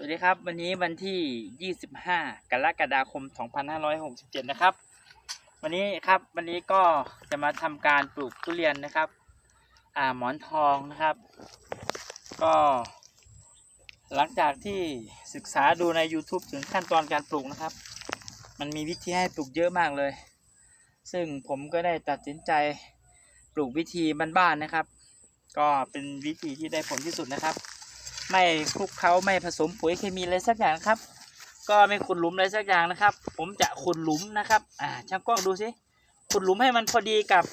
สวัสดีครับ วันนี้วันที่ 25 กรกฎาคม 2567 นะครับ วันนี้ครับวันนี้ก็จะมาทำการปลูกทุเรียนนะครับ อ่าหมอนทองนะครับ ก็ หลังจากที่ศึกษาดูใน YouTube ถึงขั้นตอนการปลูกนะครับ มันมีวิธีให้ปลูกเยอะมากเลย ซึ่งผมก็ได้ตัดสินใจปลูกวิธีบ้านๆนะครับ ก็เป็นวิธีที่ได้ผลที่สุดนะครับ ไม่คลุกเคล้าไม่ผสมปุ๋ยเคมีอะไรสักอย่างนะครับ ก็ไม่ขุดหลุมอะไรสักอย่างนะครับ ผมจะขุดหลุมนะครับ อ่าช่างกล้องดูสิขุดหลุมให้มันพอดีกับ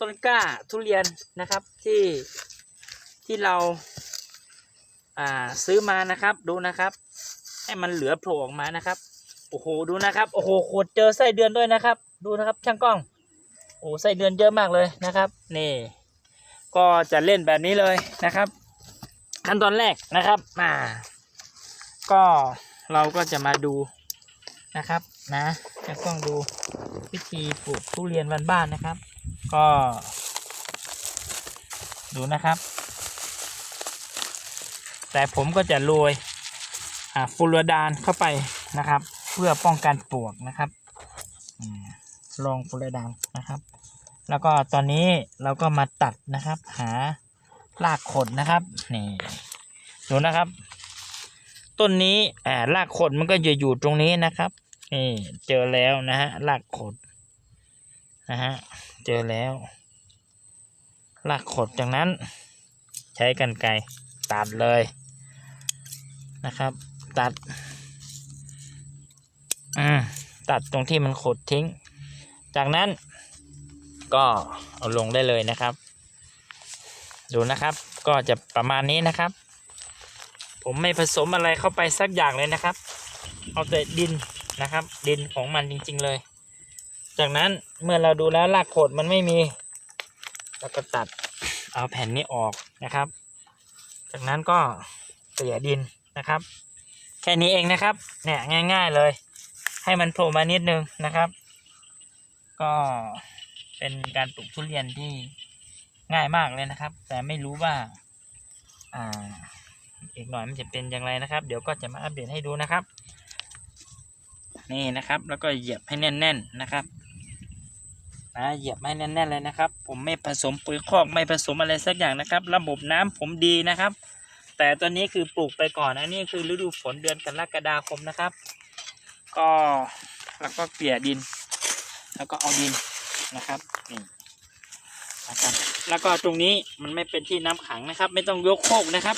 ต้นกล้าทุเรียนนะครับที่ที่เราอ่าซื้อมานะครับดูนะครับ ให้มันเหลือโผล่ออกมานะครับโอ้โหดูนะครับโอ้โหขุดเจอไส้เดือนด้วยนะครับ ดูนะครับช่างกล้องโอ้ไส้เดือนเยอะมากเลยนะครับ นี่ ก็จะเล่นแบบนี้เลยนะครับ ขั้นตอนแรกนะครับอ่าก็เราก็จะมาดูนะครับนะจะต้องดูวิธีปลูกทุเรียนบ้านๆนะครับ ก็ ดูนะครับ แต่ผมก็จะโรยฟูรดานเข้าไปนะครับ เพื่อป้องกันปลวกนะครับอลองฟูรดานนะครับ แล้วก็ตอนนี้เราก็มาตัดนะครับ หา รากขดนะครับนี่ดูนะครับ ต้นนี้อ่ารากขดมันก็จะอยู่ตรงนี้นะครับนี่เจอแล้วนะฮะรากขดนะฮะเจอแล้วรากขดจากนั้น ใช้กันไกรตัดเลยนะครับ ตัดอืมตัดตรงที่มันขดทิ้ง จากนั้นก็เอาลงได้เลยนะครับ ดูนะครับ ก็จะประมาณนี้นะครับ ผมไม่ผสมอะไรเข้าไปสักอย่างเลยนะครับ เอาแต่ดินนะครับ ดินของมันจริง ๆเลย จากนั้นเมื่อเราดูแล้วรากโขดมันไม่มีเราก็ตัดเอาแผ่นนี้ออกนะครับ จากนั้นก็เกลี่ยดินนะครับ แค่นี้เองนะครับเนี่ยง่าย ๆเลย ให้มันโผล่มานิดนึงนะครับ ก็เป็นการปลูกทุเรียนที่ ง่ายมากเลยนะครับ แต่ไม่รู้ว่า อ่า อีกหน่อยมันจะเป็นอย่างไรนะครับ เดี๋ยวก็จะมาอัปเดตให้ดูนะครับ นี่นะครับ แล้วก็เหยียบให้แน่น ๆนะครับนะเหยียบให้แน่นๆเลยนะครับ ผมไม่ผสมปุ๋ยคอกไม่ผสมอะไรสักอย่างนะครับ ระบบน้ำผมดีนะครับ แต่ตอนนี้คือปลูกไปก่อนอันนี้คือฤดูฝนเดือนกรกฎาคมนะครับ ก็แล้วก็เกลี่ยดิน แล้วก็เอาดินนะครับนี่ นะครับ แล้วก็ตรงนี้มันไม่เป็นที่น้ำขังนะครับ ไม่ต้องยกโคกนะครับ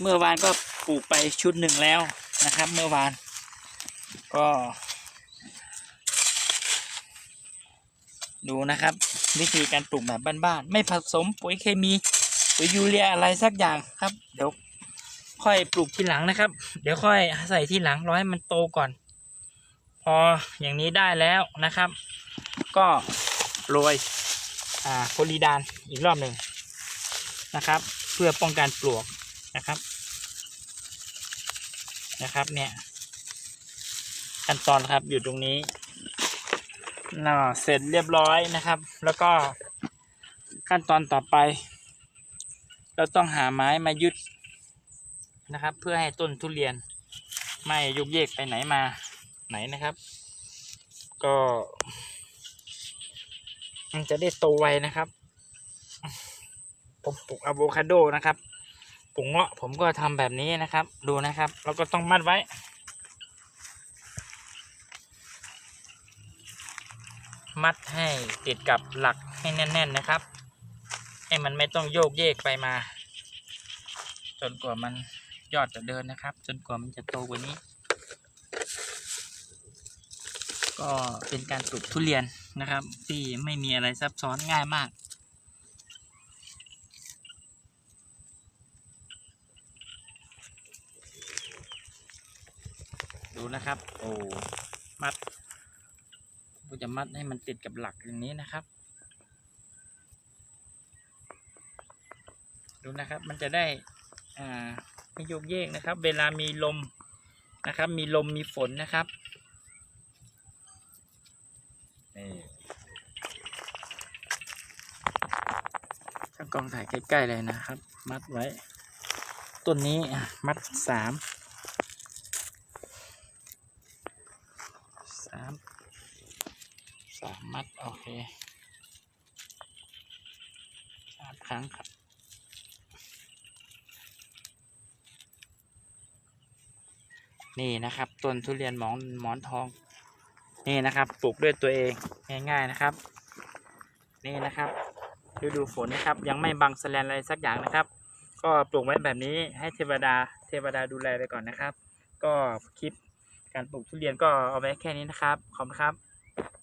เมื่อวานก็ปลูกไปชุดหนึ่งแล้วนะครับ เมื่อวาน ก็ ดูนะครับ วิธีการปลูกแบบบ้านๆไม่ผสมปุ๋ยเคมีปุ๋ยยูเรียอะไรสักอย่างครับ เดี๋ยวค่อยปลูกทีหลังนะครับ เดี๋ยวค่อยใส่ทีหลังรอให้มันโตก่อน พออย่างนี้ได้แล้วนะครับ ก็ โรยอ่าโพลีดานอีกรอบหนึ่งนะครับ เพื่อป้องกันปลวกนะครับ นะครับเนี่ยขั้นตอนครับอยู่ตรงนี้น่าเสร็จเรียบร้อยนะครับ แล้วก็ขั้นตอนต่อไป เราต้องหาไม้มายึดนะครับ เพื่อให้ต้นทุเรียนไม่ยุกเยกไปไหนมาไหนนะครับ ก็ มันจะได้โตไวนะครับ ผมปลูกอะโวคาโดนะครับปลูกเงาะผมก็ทำแบบนี้นะครับ ดูนะครับเราก็ต้องมัดไว้ มัดให้ติดกับหลักให้แน่น ๆนะครับ ให้มันไม่ต้องโยกเยกไปมา จนกว่ามันยอดจะเดินนะครับ จนกว่ามันจะโตกว่านี้ ก็เป็นการปลูกทุเรียนนะครับ ที่ไม่มีอะไรซับซ้อนง่ายมากดูนะครับ โอ้ มัดก็จะมัดให้มันติดกับหลักอย่างนี้นะครับ ดูนะครับ มันจะได้ อ่าไม่โยกเยกนะครับ เวลามีลมนะครับ มีลมมีฝนนะครับ นี่ช่างกล้องถ่ายใกล้ๆเลยนะครับ มัดไว้ ต้นนี้มัดสามสามสามมัด โอเคสามครั้งครับนี่นะครับต้นทุเรียนหมอนหมอนทอง นี่นะครับปลูกด้วยตัวเองง่าย ๆนะครับ นี่นะครับฤดูฝนนะครับ ยังไม่บังแสลนอะไรสักอย่างนะครับ ก็ปลูกไว้แบบนี้ให้เทวดาเทวดาดูแลไปก่อนนะครับ ก็คลิปการปลูกทุเรียนก็เอาไว้แค่นี้นะครับขอบคุณครับ